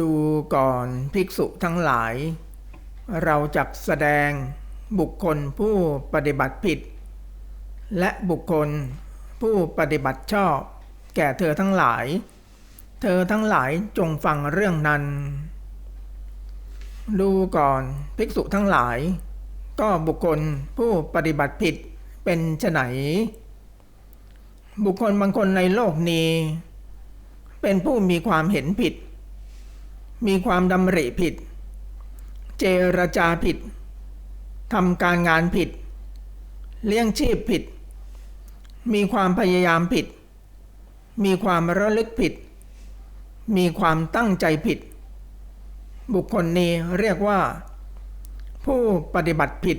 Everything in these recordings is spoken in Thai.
ดูก่อนภิกษุทั้งหลาย เราจักแสดงบุคคลผู้ปฏิบัติผิด และบุคคลผู้ปฏิบัติชอบ แก่เธอทั้งหลาย เธอทั้งหลายจงฟังเรื่องนั้น ดูก่อนภิกษุทั้งหลาย ก็บุคคลผู้ปฏิบัติผิดเป็นไนบุคคลบางคนในโลกนี้ เป็นผู้มีความเห็นผิด มีความดำริผิด เจรจาผิดทำการงานผิด เลี้ยงชีพผิด มีความพยายามผิด มีความระลึกผิด มีความตั้งใจผิด บุคคลนี้เรียกว่า ผู้ปฏิบัติผิด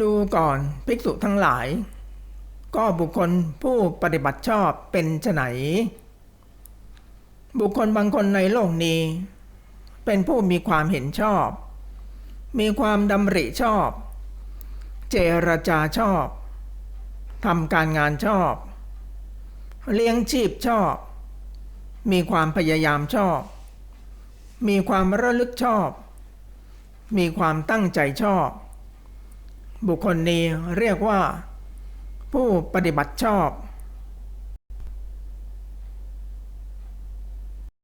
ดูก่อนภิกษุทั้งหลาย ก็บุคคลผู้ปฏิบัติชอบเป็นไฉน บุคคลบางคนในโลกนี้ เป็นผู้มีความเห็นชอบ มีความดำริชอบ เจรจาชอบทำการงานชอบ เลี้ยงชีพชอบ มีความพยายามชอบ มีความระลึกชอบ มีความตั้งใจชอบ บุคคลนี้เรียกว่า ผู้ปฏิบัติชอบ